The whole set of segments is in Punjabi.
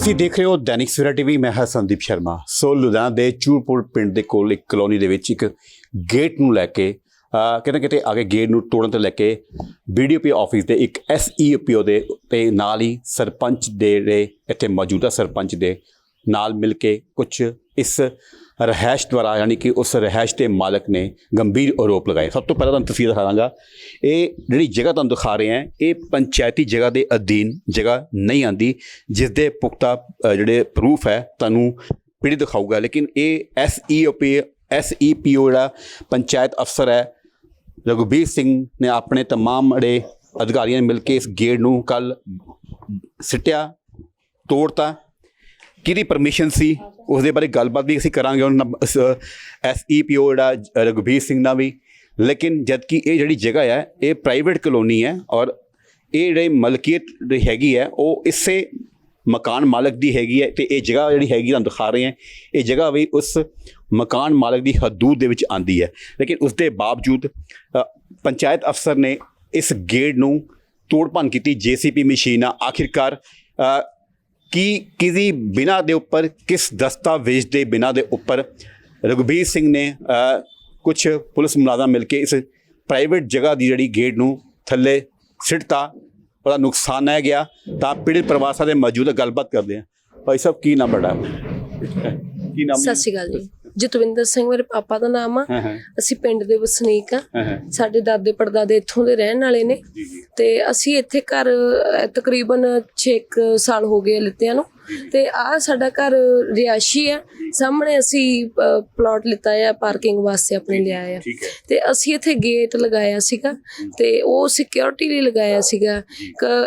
ਤੁਸੀਂ ਦੇਖ ਰਹੇ ਹੋ ਦੈਨਿਕ ਸਵੇਰਾ ਟੀਵੀ, ਮੈਂ ਹਾਂ ਸੰਦੀਪ ਸ਼ਰਮਾ। ਸੋ ਲੁਧਿਆਣਾ ਦੇ ਚੂਰਪੁਰ ਪਿੰਡ ਦੇ ਕੋਲ ਇੱਕ ਕਲੋਨੀ ਦੇ ਵਿੱਚ ਇੱਕ ਗੇਟ ਨੂੰ ਲੈ ਕੇ ਕਿਤੇ ਨਾ ਕਿਤੇ ਅੱਗੇ ਗੇਟ ਨੂੰ ਤੋੜਨ ਤੋਂ ਲੈ ਕੇ ਬੀਡੀਓਪੀ ਆਫਿਸ ਦੇ ਇੱਕ ਐਸਈਪੀਓ ਦੇ ਤੇ ਨਾਲ ਹੀ ਸਰਪੰਚ ਦੇ ਇੱਥੇ ਮੌਜੂਦਾ ਸਰਪੰਚ ਦੇ ਨਾਲ ਮਿਲ ਕੇ ਕੁਝ ਇਸ ਰਹਿائش ਦੁਆਰਾ ਯਾਨੀ ਕਿ ਉਸ ਰਹਿائش ਦੇ ਮਾਲਕ ਨੇ ਗੰਭੀਰ ਆਰੋਪ ਲਗਾਏ। ਸਭ ਤੋਂ ਪਹਿਲਾਂ ਤੁਹਾਨੂੰ ਤਸਵੀਰ ਦਿਖਾ ਦਾਂਗਾ। ਇਹ ਜਿਹੜੀ ਜਗ੍ਹਾ ਤੁਹਾਨੂੰ ਦਿਖਾ ਰਹੇ ਹਾਂ, ਇਹ ਪੰਚਾਇਤੀ ਜਗ੍ਹਾ ਦੇ ਅਧੀਨ ਜਗ੍ਹਾ ਨਹੀਂ ਆਂਦੀ ਜਿਸ ਦੇ ਪੁਖਤਾ ਜਿਹੜੇ ਪ੍ਰੂਫ ਹੈ, ਤੁਹਾਨੂੰ ਪੀੜੀ ਦਿਖਾਊਗਾ। ਲੇਕਿਨ ਇਹ ਐੱਸ ਈ ਓ ਪੀ ਐੱਸ ਈ ਪੀ ਓ ਜਿਹੜਾ ਪੰਚਾਇਤ ਅਫਸਰ ਹੈ ਰਗਵੀਰ ਸਿੰਘ ਨੇ ਆਪਣੇ ਤਮਾਮ ਅੜੇ ਅਧਿਕਾਰੀਆਂ ਮਿਲ ਕੇ ਇਸ ਗੇਟ ਨੂੰ ਕੱਲ ਸਿੱਟਿਆ, ਤੋੜਤਾ। ਕਿਹਦੀ ਪਰਮਿਸ਼ਨ ਸੀ? ਉਸ ਦੇ ਬਾਰੇ ਗੱਲਬਾਤ ਵੀ ਅਸੀਂ ਕਰਾਂਗੇ ਉਹਨਾਂ ਐਸਈਪੀਓ ਜਿਹੜਾ ਜ- ਸਿੰਘ ਨਾਲ ਵੀ। ਲੇਕਿਨ ਜਦ ਕਿ ਇਹ ਜਿਹੜੀ ਜਗ੍ਹਾ ਹੈ, ਇਹ ਪ੍ਰਾਈਵੇਟ ਕਲੋਨੀ ਹੈ ਔਰ ਇਹ ਜਿਹੜੀ ਮਲਕੀਅਤ ਹੈਗੀ ਹੈ, ਉਹ ਇਸੇ ਮਕਾਨ ਮਾਲਕ ਦੀ ਹੈਗੀ ਹੈ ਤੇ ਇਹ ਜਗ੍ਹਾ ਜਿਹੜੀ ਹੈਗੀ ਤੁਹਾਨੂੰ ਦਿਖਾ ਰਹੇ ਹਾਂ, ਇਹ ਜਗ੍ਹਾ ਵੀ ਉਸ ਮਕਾਨ ਮਾਲਕ ਦੀ ਹਦੂਦ ਦੇ ਵਿੱਚ ਆਂਦੀ ਹੈ। ਲੇਕਿਨ ਉਸ ਦੇ ਬਾਵਜੂਦ ਪੰਚਾਇਤ ਅਫਸਰ ਨੇ ਇਸ ਗੇਟ ਨੂੰ ਤੋੜਪਨ ਕੀਤੀ ਜੀਸੀਪੀ ਮਸ਼ੀਨ ਨਾਲ। ਆਖਿਰਕਾਰ ਕਿ ਕਿਸੀ ਬਿਨਾ ਦੇ ਉੱਪਰ ਕਿਸ ਦਸਤਾਵੇਜ਼ ਦੇ ਬਿਨਾ ਦੇ ਉੱਪਰ ਰਘੁਬੀਰ ਸਿੰਘ ਨੇ ਕੁਝ ਪੁਲਿਸ ਮੁਲਾਜ਼ਮ ਮਿਲ ਕੇ ਇਸ ਪ੍ਰਾਈਵੇਟ ਜਗ੍ਹਾ ਦੀ ਜਿਹੜੀ ਗੇਟ ਨੂੰ ਥੱਲੇ ਸਿੱਟਤਾ ਉਹਦਾ ਨੁਕਸਾਨ ਹੈ ਗਿਆ ਤਾਂ ਪੀੜਿਤ ਪਰਿਵਾਰ ਦੇ ਮੌਜੂਦ ਗੱਲਬਾਤ ਕਰਦੇ ਹਾਂ। ਭਾਈ ਸਾਹਿਬ ਕੀ ਨਾਮ ਬੜਾ ਕੀ ਨਾਮ ਸਤਿ ਸ਼੍ਰੀ ਅਕਾਲ ਜੀ। ਜਤਵਿੰਦਰ ਸਿੰਘ ਮੇਰੇ ਪਾਪਾ ਦਾ ਨਾਮ ਆ। ਅਸੀਂ ਪਿੰਡ ਦੇ ਵਸਨੀਕ ਆ। ਸਾਡੇ ਦਾਦੇ ਪੜਦਾਦੇ ਇੱਥੋਂ ਦੇ ਰਹਿਣ ਵਾਲੇ ਨੇ। ਤੇ ਅਸੀਂ ਇੱਥੇ ਘਰ ਤਕਰੀਬਨ 6 ਸਾਲ ਹੋ ਗਏ ਲਿੱਤਿਆਂ ਨੂੰ। ਤੇ ਆ ਸਾਡਾ ਘਰ ਰਿਆਸ਼ੀ ਆ। ਸਾਹਮਣੇ ਅਸੀਂ ਪਲਾਟ ਲਿੱਤਾ ਆ ਪਾਰਕਿੰਗ ਵਾਸਤੇ ਆਪਣੇ ਲਿਆ ਆ ਤੇ ਅਸੀਂ ਇੱਥੇ ਗੇਟ ਲਗਾਇਆ ਸੀਗਾ ਤੇ ਉਹ ਸਿਕਿਉਰਿਟੀ ਲਈ ਲਗਾਇਆ ਸੀਗਾ।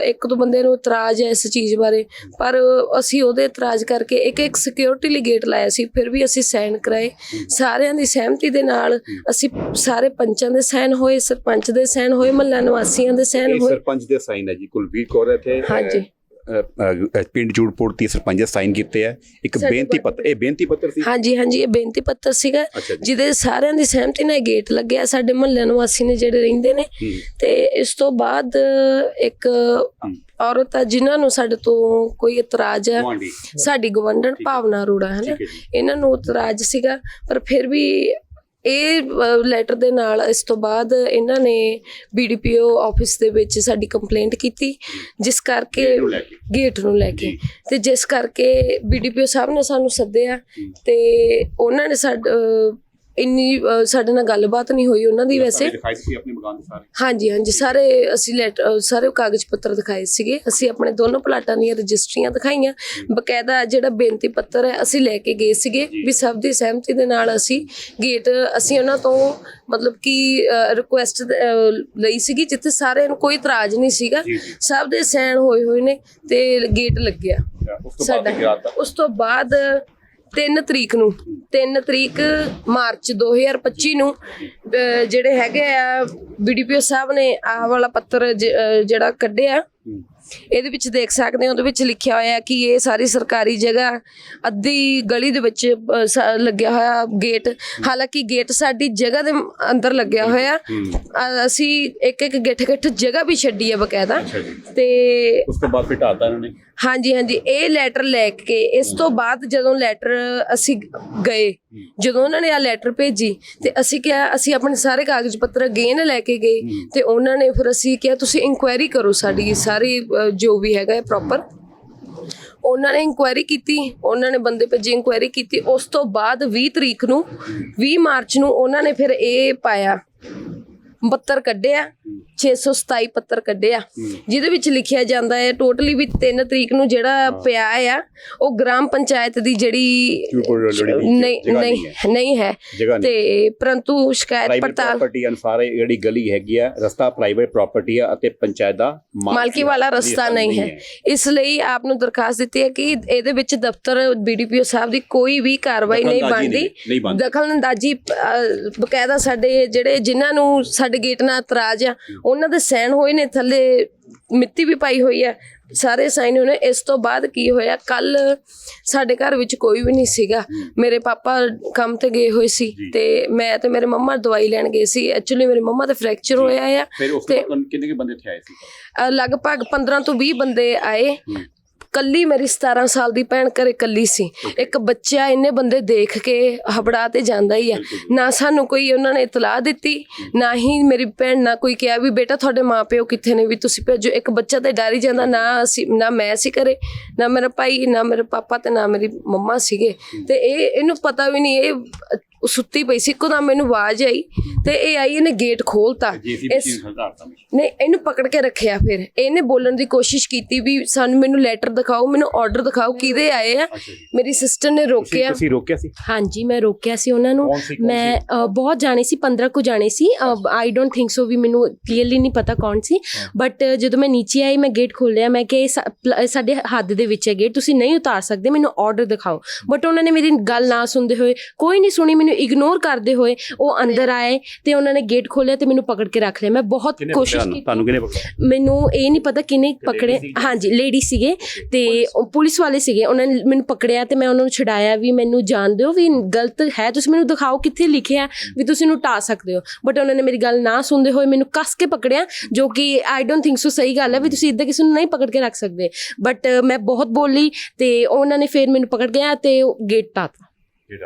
ਇੱਕ ਦੋ ਬੰਦੇ ਨੂੰ ਇਤਰਾਜ਼ ਹੈ ਇਸ ਚੀਜ਼ ਬਾਰੇ। ਪਰ ਅਸੀਂ ਉਹਦੇ ਇਤਰਾਜ਼ ਕਰਕੇ ਇੱਕ ਇੱਕ ਸਿਕਿਉਰਿਟੀ ਲਈ ਗੇਟ ਲਾਇਆ ਸੀ ਫਿਰ ਵੀ ਅਸੀਂ ਸਾਈਨ ਕਰਾਏ। ਸਾਰਿਆਂ ਦੀ ਸਹਿਮਤੀ ਦੇ ਨਾਲ ਅਸੀਂ ਸਾਰੇ ਪੰਚਾਂ ਦੇ ਸਾਈਨ ਹੋਏ ਸਰਪੰਚ ਦੇ ਸਾਈਨ ਹੋਏ ਮਹੱਲਾ ਨਿਵਾਸੀਆਂ ਦੇ ਸਾਈਨ ਹੋਏ। ਸਰਪੰਚ ਦੇ ਸਾਈਨ ਹੈ ਜੀ ਕੁਲਵੀਰ ਕੌਰ ਇੱਥੇ। ਹਾਂਜੀ। ਪਿੰਡ ਜੂੜਪੁਰ ਦੀ ਸਰਪੰਚ ਸਾਈਨ ਕੀਤੇ ਆ। ਇੱਕ ਬੇਨਤੀ ਪੱਤਰ ਇਹ ਬੇਨਤੀ ਪੱਤਰ ਸੀ? ਹਾਂਜੀ ਹਾਂਜੀ ਇਹ ਬੇਨਤੀ ਪੱਤਰ ਸੀਗਾ। ਜਿਹਦੇ ਸਾਰਿਆਂ ਦੀ ਸਹਿਮਤੀ ਨਾਲ ਗੇਟ ਲੱਗਿਆ। ਸਾਡੇ ਮਹੱਲੇ ਨਿਵਾਸੀ ਨੇ ਜਿਹੜੇ ਰਹਿੰਦੇ ਨੇ। ਤੇ ਇਸ ਤੋਂ ਬਾਅਦ ਇੱਕ ਔਰਤ ਆ ਜਿਨ੍ਹਾਂ ਨੂੰ ਸਾਡੇ ਤੋਂ ਕੋਈ ਇਤਰਾਜ਼ ਹੈ ਸਾਡੀ ਗਵੰਡਨ ਭਾਵਨਾ ਅਰੋੜਾ ਹੈ ਨਾ? ਇਹਨਾਂ ਨੂੰ ਇਤਰਾਜ਼ ਸੀਗਾ। ਪਰ ਫਿਰ ਵੀ ਇਹ ਲੈਟਰ ਦੇ ਨਾਲ ਇਸ ਤੋਂ ਬਾਅਦ ਇਹਨਾਂ ਨੇ ਬੀਡੀਪੀਓ ਆਫਿਸ ਦੇ ਵਿੱਚ ਸਾਡੀ ਕੰਪਲੇਂਟ ਕੀਤੀ ਜਿਸ ਕਰਕੇ ਗੇਟ ਨੂੰ ਲੈ ਕੇ। ਤੇ ਜਿਸ ਕਰਕੇ ਬੀਡੀਪੀਓ ਸਾਹਿਬ ਨੇ ਸਾਨੂੰ ਸੱਦਿਆ ਤੇ ਉਹਨਾਂ ਨੇ ਸਾਡ ਇੰਨੀ ਸਾਡੇ ਨਾਲ ਗੱਲਬਾਤ ਨਹੀਂ ਹੋਈ ਉਹਨਾਂ ਦੀ ਵੈਸੇ। ਦਿਖਾਈ ਸੀ ਆਪਣੇ ਮਕਾਨ ਦੇ ਸਾਰੇ? ਹਾਂਜੀ ਹਾਂਜੀ ਸਾਰੇ ਅਸੀਂ ਲੈਟ ਸਾਰੇ ਕਾਗਜ਼ ਪੱਤਰ ਦਿਖਾਏ ਸੀਗੇ। ਅਸੀਂ ਆਪਣੇ ਦੋਨੋਂ ਪਲਾਟਾਂ ਦੀਆਂ ਰਜਿਸਟਰੀਆਂ ਦਿਖਾਈਆਂ। ਬਕਾਇਦਾ ਜਿਹੜਾ ਬੇਨਤੀ ਪੱਤਰ ਹੈ ਅਸੀਂ ਲੈ ਕੇ ਗਏ ਸੀਗੇ ਵੀ ਸਭ ਦੀ ਸਹਿਮਤੀ ਦੇ ਨਾਲ ਅਸੀਂ ਗੇਟ ਅਸੀਂ ਉਹਨਾਂ ਤੋਂ ਮਤਲਬ ਕਿ ਰਿਕੁਐਸਟ ਲਈ ਸੀਗੀ ਜਿੱਥੇ ਸਾਰਿਆਂ ਨੂੰ ਕੋਈ ਇਤਰਾਜ਼ ਨਹੀਂ ਸੀਗਾ। ਜੀ, ਜੀ। ਸਭ ਦੇ ਸਾਈਨ ਹੋਏ ਹੋਏ ਨੇ ਤੇ ਗੇਟ ਲੱਗਿਆ। ਉਸ ਤੋਂ ਬਾਅਦ ਸਾਡਾ ਕੀ ਉਸ ਤੋਂ ਬਾਅਦ 3 ਤਰੀਕ ਨੂੰ 3 ਤਰੀਕ ਮਾਰਚ 2025 ਨੂੰ ਜਿਹੜੇ ਹੈਗੇ ਆ ਬੀਡੀਪੀਓ ਸਾਹਿਬ ਨੇ ਆਹ ਵਾਲਾ ਪੱਤਰ ਜਿਹੜਾ ਕੱਢਿਆ ਇਹਦੇ ਵਿੱਚ ਦੇਖ ਸਕਦੇ ਹੋ ਉਹਦੇ ਵਿੱਚ ਲਿਖਿਆ ਹੋਇਆ ਕਿ ਇਹ ਸਾਰੀ ਸਰਕਾਰੀ ਜਗ੍ਹਾ ਅੱਧੀ ਗਲੀ ਦੇ ਵਿੱਚ ਲੱਗਿਆ ਹੋਇਆ ਗੇਟ ਹਾਲਾਂਕਿ ਗੇਟ ਸਾਡੀ ਜਗ੍ਹਾ ਦੇ ਅੰਦਰ ਲੱਗਿਆ ਹੋਇਆ। ਅਸੀਂ ਇੱਕ ਇੱਕ ਗਿੱਠ ਗਿੱਠ ਜਗ੍ਹਾ ਵੀ ਛੱਡੀ ਹੈ ਬਕਾਇਦਾ ਤੇ ਉਸ ਤੋਂ ਬਾਅਦ ਫਿਰ ਢਾਤਾ ਇਹਨਾਂ ਨੇ। ਹਾਂਜੀ ਹਾਂਜੀ। ਇਹ ਲੈਟਰ ਲੈ ਕੇ ਇਸ ਤੋਂ ਬਾਅਦ ਜਦੋਂ ਲੈਟਰ ਅਸੀਂ ਗਏ ਜਦੋਂ ਉਹਨਾਂ ਨੇ ਆ ਲੈਟਰ ਭੇਜੀ ਤੇ ਅਸੀਂ ਕਿਹਾ ਅਸੀਂ ਆਪਣੇ ਸਾਰੇ ਕਾਗਜ਼ ਪੱਤਰ ਗੇਨ ਲੈ ਕੇ ਗਏ ਤੇ ਉਹਨਾਂ ਨੇ ਫਿਰ ਅਸੀਂ ਕਿਹਾ ਤੁਸੀਂ ਇਨਕੁਆਇਰੀ ਕਰੋ ਸਾਡੀ ਸਾਰੀ ਜੋ ਵੀ ਹੈਗਾ ਪ੍ਰੋਪਰ ਉਹਨਾਂ ਨੇ ਇਨਕੁਆਇਰੀ ਕੀਤੀ ਉਹਨਾਂ ਨੇ ਬੰਦੇ ਭੇਜੇ ਇਨਕੁਆਇਰੀ ਕੀਤੀ। ਉਸ ਤੋਂ ਬਾਅਦ 20 ਤਰੀਕ ਨੂੰ 20 ਮਾਰਚ ਨੂੰ ਉਹਨਾਂ ਨੇ ਫਿਰ ਇਹ ਪਾਇਆ। ਪੱਤਰ ਕੱਢਿਆ 627 ਪੱਤਰ ਕੱਢਿਆ। ਜਿਹਦੇ ਵਿੱਚ ਲਿਖਿਆ ਜਾਂਦਾ ਹੈ ਟੋਟਲੀ ਵੀ 3 ਤਰੀਕ ਨੂੰ ਜਿਹੜਾ ਪਿਆ ਆ ਉਹ ਗ੍ਰਾਮ ਪੰਚਾਇਤ ਦੀ ਜਿਹੜੀ ਨਹੀਂ ਨਹੀਂ ਹੈ? ਤੇ ਪਰੰਤੂ ਸ਼ਿਕਾਇਤ ਪੜਤਾਲ ਪ੍ਰਾਪਰਟੀ ਅਨੁਸਾਰ ਜਿਹੜੀ ਗਲੀ ਹੈਗੀ ਆ ਰਸਤਾ ਪ੍ਰਾਈਵੇਟ ਪ੍ਰਾਪਰਟੀ ਆ ਅਤੇ ਪੰਚਾਇਤ ਦਾ ਮਾਲਕੀ ਵਾਲਾ ਰਸਤਾ ਨਹੀਂ ਹੈ। ਇਸ ਲਈ ਆਪ ਨੂੰ ਦਰਖਾਸਤ ਦਿੱਤੀ ਹੈ ਕਿ ਇਹਦੇ ਵਿੱਚ ਦਫ਼ਤਰ ਬੀਡੀਪੀਓ ਸਾਹਿਬ ਦੀ ਕੋਈ ਵੀ ਕਾਰਵਾਈ ਨਹੀਂ ਬਣਦੀ। ਦਖਲਅੰਦਾਜ਼ੀ ਅਹ, ਬਕਾਇਦਾ ਸਾਡੇ ਜਿਹੜੇ ਜਿਨ੍ਹਾਂ ਨੂੰ ਸਾਡੇ ਗੇਟ ਨਾਲ ਇਤਰਾਜ਼ ਆ। ਉਹਨਾਂ ਦੇ ਸਾਈਨ ਹੋਏ ਨੇ ਥੱਲੇ ਮਿੱਤੀ ਵੀ ਪਾਈ ਹੋਈ ਹੈ ਸਾਰੇ ਸਾਈਨ ਹੋਏ ਨੇ। ਇਸ ਤੋਂ ਬਾਅਦ ਕੀ ਹੋਇਆ? ਕੱਲ ਸਾਡੇ ਘਰ ਵਿੱਚ ਕੋਈ ਵੀ ਨਹੀਂ ਸੀਗਾ। ਮੇਰੇ ਪਾਪਾ ਕੰਮ ਤੇ ਗਏ ਹੋਏ ਸੀ ਤੇ ਮੈਂ ਤੇ ਮੇਰੇ ਮੰਮਾ ਦਵਾਈ ਲੈਣ ਗਏ ਸੀ। ਐਕਚੁਅਲੀ ਮੇਰੇ ਮੰਮਾ ਦਾ ਫ੍ਰੈਕਚਰ ਹੋਇਆ ਆ ਤੋਂ ਕਿੰਨੇ ਕੁ ਬੰਦੇ ਇੱਥੇ ਆਏ ਸੀ? ਲਗਭਗ 15 ਤੋਂ 20 ਬੰਦੇ ਆਏ। ਕੱਲੀ ਮੇਰੀ 17 ਸਾਲ ਦੀ ਭੈਣ ਘਰੇ ਕੱਲੀ ਸੀ। ਇੱਕ ਬੱਚਾ ਇੰਨੇ ਬੰਦੇ ਦੇਖ ਕੇ ਹਬੜਾ ਤੇ ਜਾਂਦਾ ਹੀ ਆ। ਨਾ ਸਾਨੂੰ ਕੋਈ ਉਹਨਾਂ ਨੇ ਇਤਲਾਹ ਦਿੱਤੀ ਨਾ ਹੀ ਮੇਰੀ ਭੈਣ ਨਾ ਕੋਈ ਕਿਹਾ ਵੀ ਬੇਟਾ ਤੁਹਾਡੇ ਮਾਪਿਓ ਕਿੱਥੇ ਨੇ ਵੀ ਤੁਸੀਂ ਭੇਜੋ। ਇੱਕ ਬੱਚਾ ਤੇ ਡਰ ਹੀ ਜਾਂਦਾ ਨਾ ਅਸੀਂ ਨਾ ਮੈਂ ਸੀ ਘਰੇ ਨਾ ਮੇਰਾ ਭਾਈ ਨਾ ਮੇਰੇ ਪਾਪਾ ਤੇ ਨਾ ਮੇਰੀ ਮੰਮਾ ਸੀਗੇ। ਤੇ ਇਹ ਇਹਨੂੰ ਪਤਾ ਵੀ ਨਹੀਂ ਇਹ ਅ, ਸੁੱਤੀ ਪਈ ਸੀ ਇੱਕੋ ਮੈਨੂੰ ਆਵਾਜ਼ ਆਈ ਤੇ ਇਹ ਆਈ ਇਹਨੇ ਗੇਟ ਖੋਲਤਾ। ਇਸ ਨੇ ਇਹਨੂੰ ਪਕੜ ਕੇ ਰੱਖਿਆ ਫਿਰ। ਇਹਨੇ ਬੋਲਣ ਦੀ ਕੋਸ਼ਿਸ਼ ਕੀਤੀ ਵੀ ਸਾਨੂੰ ਮੈਨੂੰ ਲੈਟਰ ਦਿਖਾਓ ਮੈਨੂੰ ਆਰਡਰ ਦਿਖਾਓ ਕਿਹਦੇ ਆਏ ਆ? ਮੇਰੀ ਸਿਸਟਰ ਨੇ ਰੋਕਿਆ। ਤੁਸੀਂ ਰੋਕਿਆ ਸੀ? ਹਾਂਜੀ ਮੈਂ ਰੋਕਿਆ ਸੀ ਉਹਨਾਂ ਨੂੰ। ਮੈਂ ਬਹੁਤ ਜਾਣੇ ਸੀ 15 ਕੁ ਜਾਣੇ ਸੀ। ਆਈ ਡੋਨਟ ਥਿੰਕ ਸੋ ਵੀ ਮੈਨੂੰ ਕਲੀਅਰਲੀ ਨਹੀਂ ਪਤਾ ਕੌਣ ਸੀ। ਬਟ ਜਦੋਂ ਮੈਂ ਨੀਚੇ ਆਈ ਮੈਂ ਗੇਟ ਖੋਲ੍ਹਿਆ ਮੈਂ ਕਿ ਸਾਡੇ ਹੱਦ ਦੇ ਵਿੱਚ ਹੈ ਗੇਟ ਤੁਸੀਂ ਨਹੀਂ ਉਤਾਰ ਸਕਦੇ ਮੈਨੂੰ ਆਰਡਰ ਦਿਖਾਓ। ਬਟ ਉਹਨਾਂ ਨੇ ਮੇਰੀ ਗੱਲ ਨਾ ਸੁਣਦੇ ਹੋਏ ਕੋਈ ਨਹੀਂ ਸੁਣੀ ਮੈਨੂੰ ਇਗਨੋਰ ਕਰਦੇ ਹੋਏ ਉਹ ਅੰਦਰ ਆਏ ਤੇ ਉਹਨਾਂ ਨੇ ਗੇਟ ਖੋਲ੍ਹਿਆ ਤੇ ਮੈਨੂੰ ਪਕੜ ਕੇ ਰੱਖ ਲਿਆ। ਮੈਂ ਬਹੁਤ ਕੋਸ਼ਿਸ਼? ਕੀਤੀ। ਤੁਹਾਨੂੰ ਕਿਹਨੇ ਪਕੜਿਆ? ਮੈਨੂੰ ਇਹ ਨਹੀਂ ਪਤਾ ਕਿਨੇ ਪਕੜੇ? ਹਾਂਜੀ ਲੇਡੀ ਸੀਗੇ ਤੇ ਪੁਲਿਸ? ਵਾਲੇ ਸੀਗੇ। ਉਹਨਾਂ ਨੇ ਮੈਨੂੰ ਪਕੜਿਆ ਤੇ ਮੈਂ ਉਹਨਾਂ ਨੂੰ ਛਡਾਇਆ ਵੀ ਮੈਨੂੰ ਜਾਣ ਦਿਓ ਵੀ ਗਲਤ ਹੈ। ਤੁਸੀਂ ਮੈਨੂੰ ਦਿਖਾਓ ਕਿੱਥੇ ਲਿਖਿਆ ਵੀ ਤੁਸੀਂ ਇਹਨੂੰ ਟਾ ਸਕਦੇ ਹੋ। ਬਟ ਉਹਨਾਂ ਨੇ ਮੇਰੀ ਗੱਲ ਨਾ ਸੁਣਦੇ ਹੋਏ ਮੈਨੂੰ ਕੱਸ ਕੇ ਪਕੜਿਆ ਜੋ ਕਿ ਆਈ ਡੋਨਟ ਥਿੰਕ ਸੋ ਸਹੀ ਗੱਲ ਹੈ ਵੀ ਤੁਸੀਂ ਇਦਾਂ ਕਿਸੇ ਨੂੰ ਨਹੀਂ ਪਕੜ ਕੇ ਰੱਖ ਸਕਦੇ। ਬਟ ਮੈਂ ਬਹੁਤ ਬੋਲੀ ਤੇ ਉਹਨਾਂ ਨੇ ਫਿਰ ਮੈਨੂੰ ਪਕੜ ਗਿਆ ਤੇ ਗੇਟ ਟਾਤਾ ਹਾਂਜੀ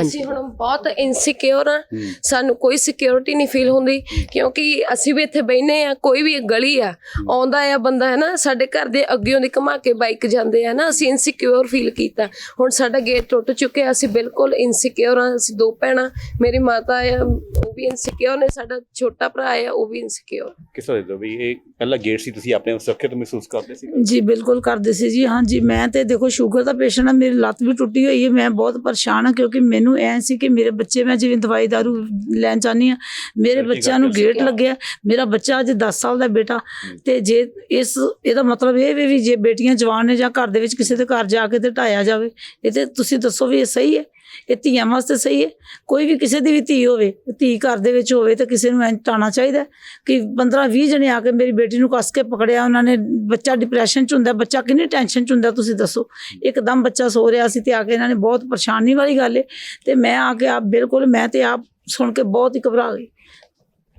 ਅਸੀਂ ਹੁਣ ਬਹੁਤ ਇਨਸਿਕਿਉਰ ਆ ਸਾਨੂੰ ਕੋਈ ਸਿਕਿਉਰਿਟੀ ਨਹੀਂ ਫੀਲ ਹੁੰਦੀ ਕਿਉਂਕਿ ਅਸੀਂ ਵੀ ਇੱਥੇ ਬੈਨੇ ਆ ਕੋਈ ਵੀ ਗਲੀ ਆ ਆਉਂਦਾ ਆ ਬੰਦਾ ਹੈ ਨਾ ਸਾਡੇ ਘਰ ਦੇ ਅੱਗਿਓਂ ਦੀ ਘੁਮਾ ਕੇ ਬਾਈਕ ਜਾਂਦੇ ਆ ਨਾ ਅਸੀਂ ਇਨਸਿਕਿਉਰ ਫੀਲ ਕੀਤਾ। ਹੁਣ ਸਾਡਾ ਗੇਟ ਟੁੱਟ ਚੁੱਕਿਆ ਅਸੀਂ ਬਿਲਕੁਲ ਇਨਸਿਕਿਉਰ ਆ ਅਸੀਂ ਦੋ ਭੈਣਾਂ ਮੇਰੀ ਮਾਤਾ ਆ ਉਹ ਵੀ ਇਨਸਿਕਿਉਰ ਨੇ ਸਾਡਾ ਛੋਟਾ ਭਰਾ ਆ ਉਹ ਵੀ ਇਨਸਿਕਿਉਰ ਕਿਸ ਤਰ੍ਹਾਂ ਦੇ ਵੀ ਇਹ ਪਹਿਲਾ ਗੇਟ ਸੀ ਤੁਸੀਂ ਆਪਣੇ ਆਪ ਸੁਰੱਖਿਅਤ ਮਹਿਸੂਸ ਕਰਦੇ ਸੀ? ਜੀ ਬਿਲਕੁਲ ਕਰਦੇ ਸੀ ਜੀ ਹਾਂਜੀ। ਮੈਂ ਤੇ ਦੇਖੋ ਸ਼ੂਗਰ ਦਾ ਪੇਸ਼ੈਂਟ ਆ ਮੇਰੀ ਲੱਤ ਵੀ ਟੁੱਟੀ ਹੋਈ ਹੈ ਮੈਂ ਬਹੁਤ ਪਰੇਸ਼ਾਨ ਹਾਂ ਕਿਉਂਕਿ ਮੈਨੂੰ ਐ ਸੀ ਕਿ ਮੇਰੇ ਬੱਚੇ ਮੈਂ ਜਿਵੇਂ ਦਵਾਈ ਦਾਰੂ ਲੈਣ ਚਾਹਨੀ ਆ ਮੇਰੇ ਬੱਚਿਆਂ ਨੂੰ ਗੇਟ ਲੱਗਿਆ। ਮੇਰਾ ਬੱਚਾ ਅੱਜ 10 ਸਾਲ ਦਾ ਬੇਟਾ ਤੇ ਜੇ ਇਸ ਇਹਦਾ ਮਤਲਬ ਇਹ ਵੀ ਜੇ ਬੇਟੀਆਂ ਜਵਾਨ ਨੇ ਜਾਂ ਘਰ ਦੇ ਵਿੱਚ ਕਿਸੇ ਦੇ ਘਰ ਜਾ ਕੇ ਤੇ ਢਾਇਆ ਜਾਵੇ ਇਹ ਤੇ ਤੁਸੀਂ ਦੱਸੋ ਵੀ ਇਹ ਸਹੀ ਹੈ? ਇਹ ਧੀਆਂ ਵਾਸਤੇ ਸਹੀ ਹੈ। ਕੋਈ ਵੀ ਕਿਸੇ ਦੀ ਵੀ ਧੀ ਹੋਵੇ, ਧੀ ਘਰ ਦੇ ਵਿੱਚ ਹੋਵੇ ਤਾਂ ਕਿਸੇ ਨੂੰ ਐਂ ਟਾਣਾ ਚਾਹੀਦਾ ਕਿ 15 20 ਜਣੇ ਆ ਕੇ ਮੇਰੀ ਬੇਟੀ ਨੂੰ ਕੱਸ ਕੇ ਪਕੜਿਆ, ਉਹਨਾਂ ਨੇ ਬੱਚਾ ਡਿਪਰੈਸ਼ਨ ਚ ਹੁੰਦਾ ਬੱਚਾ ਕਿੰਨੀ ਟੈਨਸ਼ਨ ਚ ਹੁੰਦਾ ਤੁਸੀਂ ਦੱਸੋ। ਇੱਕਦਮ ਬੱਚਾ ਸੋ ਰਿਹਾ ਸੀ ਤੇ ਆ ਕੇ ਇਹਨਾਂ ਨੇ ਬਹੁਤ ਪਰੇਸ਼ਾਨੀ ਵਾਲੀ ਗੱਲ ਹੈ ਤੇ ਮੈਂ ਆ ਕੇ ਆਪ ਬਿਲਕੁਲ, ਮੈਂ ਤੇ ਆਪ ਸੁਣ ਕੇ ਬਹੁਤ ਹੀ ਘਬਰਾ ਗਈ।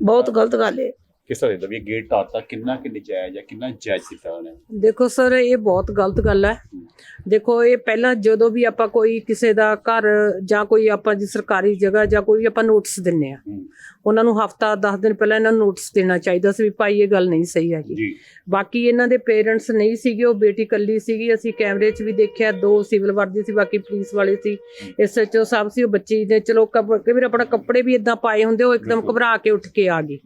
ਬਹੁਤ ਗਲਤ ਗੱਲ ਹੈ। ਕਿਸ ਤਰ੍ਹਾਂ ਦੇ ਵੀ ਗੇਟ ਟਾਤਾ ਕਿੰਨਾ ਕਿ ਨਜਾਇਜ਼ ਹੈ ਕਿੰਨਾ ਜਾਇਜ਼ ਕੀਤਾ ਉਹਨੇ? ਦੇਖੋ ਸਰ ਇਹ ਬਹੁਤ ਗਲਤ ਗੱਲ ਹੈ। ਦੇਖੋ ਇਹ ਪਹਿਲਾਂ ਜਦੋਂ ਵੀ ਆਪਾਂ ਕੋਈ ਕਿਸੇ ਦਾ ਘਰ ਜਾਂ ਕੋਈ ਆਪਾਂ ਦੀ ਸਰਕਾਰੀ ਜਗ੍ਹਾ ਜਾਂ ਕੋਈ ਆਪਾਂ ਨੋਟਿਸ ਦਿੰਨੇ ਆ। ਉਹਨਾਂ ਨੂੰ ਹਫਤਾ 10 ਦਿਨ ਪਹਿਲਾਂ ਇਹਨਾਂ ਨੂੰ ਨੋਟਿਸ ਦੇਣਾ ਚਾਹੀਦਾ ਸੀ ਵੀ ਭਾਈ ਇਹ ਗੱਲ ਨਹੀਂ ਸਹੀ ਹੈਗੀ। ਜੀ। ਬਾਕੀ ਇਹਨਾਂ ਦੇ ਪੇਰੈਂਟਸ ਨਹੀਂ ਸੀਗੇ ਉਹ ਬੇਟੀ ਕੱਲੀ ਸੀਗੀ ਅਸੀਂ ਕੈਮਰੇ 'ਚ ਵੀ ਦੇਖਿਆ ਦੋ ਸਿਵਲ ਵਰਦੀ ਸੀ ਬਾਕੀ ਪੁਲਿਸ ਵਾਲੇ ਸੀ। ਐਸਐਚਓ ਸਾਹਿਬ ਸੀ ਉਹ ਬੱਚੀ ਦੇ ਚਲੋ ਕਈ ਵਾਰ ਆਪਣਾ ਕੱਪੜੇ ਵੀ ਇਦਾਂ ਪਾਏ ਹੁੰਦੇ ਉਹ ਇੱਕਦਮ ਘਬਰਾ ਕੇ ਉੱਠ ਕੇ ਆ ਗਈ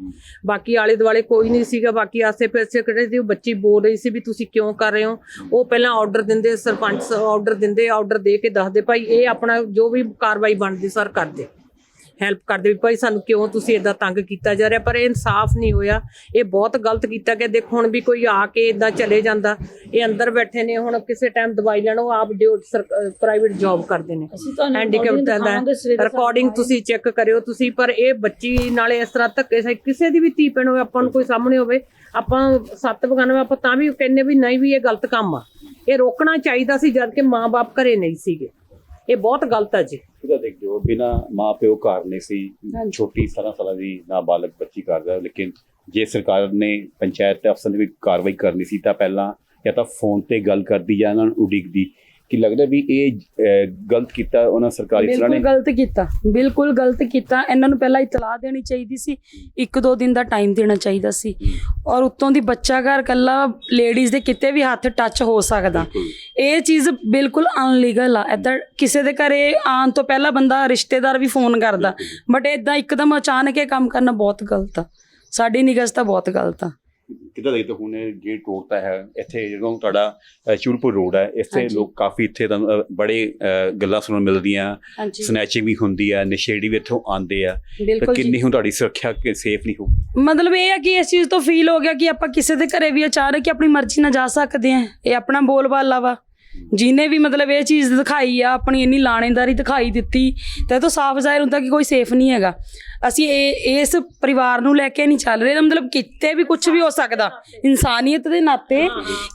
ਬਾਕੀ ਆਲੇ ਦੁਆਲੇ ਕੋਈ ਨਹੀਂ ਸੀਗਾ, ਬਾਕੀ ਆਸੇ ਪਾਸੇ ਕਿਹੜੇ ਸੀ, ਉਹ ਬੱਚੀ ਬੋਲ ਰਹੀ ਸੀ ਵੀ ਤੁਸੀਂ ਕਿਉਂ ਕਰ ਰਹੇ ਹੋ? ਉਹ ਪਹਿਲਾਂ ਆਰਡਰ ਦਿੰਦੇ, ਸਰਪੰਚ ਆਰਡਰ ਦਿੰਦੇ ਆਰਡਰ ਦੇ ਕੇ ਦੱਸਦੇ, ਭਾਈ ਇਹ ਆਪਣਾ ਜੋ ਵੀ ਕਾਰਵਾਈ ਬਣਦੀ ਸਰ ਕਰਦੇ। ਹੈਲਪ ਕਰਦੇ ਵੀ ਭਾਈ ਸਾਨੂੰ ਕਿਉਂ ਤੁਸੀਂ ਇਦਾਂ ਤੰਗ ਕੀਤਾ ਜਾ ਰਿਹਾ? ਪਰ ਇਹ ਇਨਸਾਫ ਨਹੀਂ ਹੋਇਆ। ਇਹ ਬਹੁਤ ਗਲਤ ਕੀਤਾ ਕਿ ਦੇਖੋ ਹੁਣ ਵੀ ਕੋਈ ਆ ਕੇ ਇਦਾਂ ਚਲੇ ਜਾਂਦਾ। ਇਹ ਅੰਦਰ ਬੈਠੇ ਨੇ ਹੁਣ ਕਿਸੇ ਟਾਈਮ ਦਵਾਈ ਲੈਣ ਉਹ ਆਪ ਪ੍ਰਾਈਵੇਟ ਜੌਬ ਕਰਦੇ ਨੇ। ਹੈਂਡੀਕੈਪ ਦਾ ਰਿਕਾਰਡਿੰਗ ਤੁਸੀਂ ਚੈੱਕ ਕਰਿਓ ਤੁਸੀਂ ਪਰ ਇਹ ਬੱਚੀ ਨਾਲੇ ਇਸ ਤਰ੍ਹਾਂ ਧੱਕੇ ਕਿਸੇ ਦੀ ਵੀ ਧੀ ਭੈਣ ਹੋਵੇ ਆਪਾਂ ਨੂੰ ਕੋਈ ਸਾਹਮਣੇ ਹੋਵੇ ਆਪਾਂ ਸੱਤ ਬਗਾਨੇ ਆਪਾਂ ਤਾਂ ਵੀ ਕਹਿੰਨੇ ਵੀ ਨਹੀਂ ਵੀ ਇਹ ਗਲਤ ਕੰਮ ਆ। ਇਹ ਰੋਕਣਾ ਚਾਹੀਦਾ ਸੀ ਜਦ ਕਿ ਮਾਪੇ ਘਰੇ ਨਹੀਂ ਸੀਗੇ। ਇਹ ਬਹੁਤ ਗਲਤ ਹੈ ਜੀ। ਉਹਦਾ ਦੇਖਦੇ ਹੋ ਬਿਨਾ ਮਾਂ ਪਿਓ ਘਰ ਨੇ ਸੀ ਛੋਟੀ 17 ਸਾਲਾਂ ਦੀ ਨਾਬਾਲਗ ਬੱਚੀ ਕਰਦਾ ਲੇਕਿਨ ਜੇ ਸਰਕਾਰ ਨੇ ਪੰਚਾਇਤ ਅਫਸਰ ਨੇ ਵੀ ਕਾਰਵਾਈ ਕਰਨੀ ਸੀ ਤਾਂ ਪਹਿਲਾਂ ਜਾਂ ਤਾਂ ਫੋਨ ਤੇ ਗੱਲ ਕਰਦੀ ਜਾਂ ਇਹਨਾਂ ਨੂੰ ਉਡੀਕਦੀ। ਕਿ ਲੱਗਦਾ ਵੀ ਇਹ ਗਲਤ ਕੀਤਾ ਉਹਨਾਂ ਸਰਕਾਰੀ ਅਫਸਰਾਂ ਬਿਲਕੁਲ ਨੇ ਗਲਤ ਕੀਤਾ ਬਿਲਕੁਲ ਗਲਤ ਕੀਤਾ। ਇਹਨਾਂ ਨੂੰ ਪਹਿਲਾਂ ਇਤਲਾਹ ਦੇਣੀ ਚਾਹੀਦੀ ਸੀ ਇੱਕ ਦੋ ਦਿਨ ਦਾ ਟਾਈਮ ਦੇਣਾ ਚਾਹੀਦਾ ਸੀ। ਔਰ ਉੱਤੋਂ ਦੀ ਬੱਚਾ ਘਰ ਕੱਲਾ ਲੇਡੀਜ਼ ਦੇ ਕਿਤੇ ਵੀ ਹੱਥ ਟੱਚ ਹੋ ਸਕਦਾ। ਇਹ ਚੀਜ਼ ਬਿਲਕੁਲ ਅਨਲੀਗਲ ਆ। ਏਦਾਂ ਕਿਸੇ ਦੇ ਘਰੇ ਆਉਣ ਤੋਂ ਪਹਿਲਾਂ ਬੰਦਾ ਰਿਸ਼ਤੇਦਾਰ ਵੀ ਫੋਨ ਕਰਦਾ। ਬਟ ਇਦਾਂ ਇੱਕਦਮ ਅਚਾਨਕ ਇਹ ਕੰਮ ਕਰਨਾ ਬਹੁਤ ਗਲਤ ਆ। ਸਾਡੀ ਨਿਗਾਹ ਤਾਂ ਬਹੁਤ ਗਲਤ ਆ। ਕਿੱਦਾਂ ਦੇਖਦੇ ਹੁਣ ਇਹ ਗੇਟ ਤੋੜਤਾ ਹੈ ਇੱਥੇ ਜਦੋਂ ਤੁਹਾਡਾ ਚੂੜਪੁਰ ਰੋਡ ਹੈ ਇੱਥੇ। ਲੋਕ ਕਾਫੀ ਇੱਥੇ ਤੁਹਾਨੂੰ ਅਹ, ਬੜੇ ਗੱਲਾਂ ਸੁਣਨ ਮਿਲਦੀਆਂ ਸਨੈਚਿੰਗ ਵੀ ਹੁੰਦੀ ਹੈ ਨਸ਼ੇੜੀ ਵੀ ਇੱਥੋਂ ਆਉਂਦੇ ਆ। ਤਾਂ ਕਿੰਨੀ ਹੁਣ ਤੁਹਾਡੀ ਸੁਰੱਖਿਆ ਕਿ ਸੇਫ ਨਹੀਂ ਹੋ ਮਤਲਬ ਇਹ ਹੈ ਕਿ ਇਸ ਚੀਜ਼ ਤੋਂ ਫੀਲ ਹੋ ਗਿਆ ਕਿ ਆਪਾਂ ਕਿਸੇ ਦੇ ਘਰੇ ਵੀ ਅਚਾਨਕ ਆਪਣੀ ਮਰਜ਼ੀ ਨਾਲ ਜਾ ਸਕਦੇ ਹਾਂ ਇਹ ਆਪਣਾ ਬੋਲਬਾਲਾ ਵਾ ਜਿਹਨੇ ਵੀ ਮਤਲਬ ਇਹ ਚੀਜ਼ ਦਿਖਾਈ ਆ ਆਪਣੀ ਇੰਨੀ ਲਾਣੇਦਾਰੀ ਦਿਖਾਈ ਦਿੱਤੀ ਤਾਂ ਇਹ ਤੋਂ ਸਾਫ਼ ਜ਼ਾਹਿਰ ਹੁੰਦਾ ਕਿ ਕੋਈ ਸੇਫ ਨਹੀਂ ਹੈਗਾ। ਅਸੀਂ ਇਹ ਇਸ ਪਰਿਵਾਰ ਨੂੰ ਲੈ ਕੇ ਨਹੀਂ ਚੱਲ ਰਹੇ ਮਤਲਬ ਕਿਤੇ ਵੀ ਕੁਝ ਵੀ ਹੋ ਸਕਦਾ। ਇਨਸਾਨੀਅਤ ਦੇ ਨਾਤੇ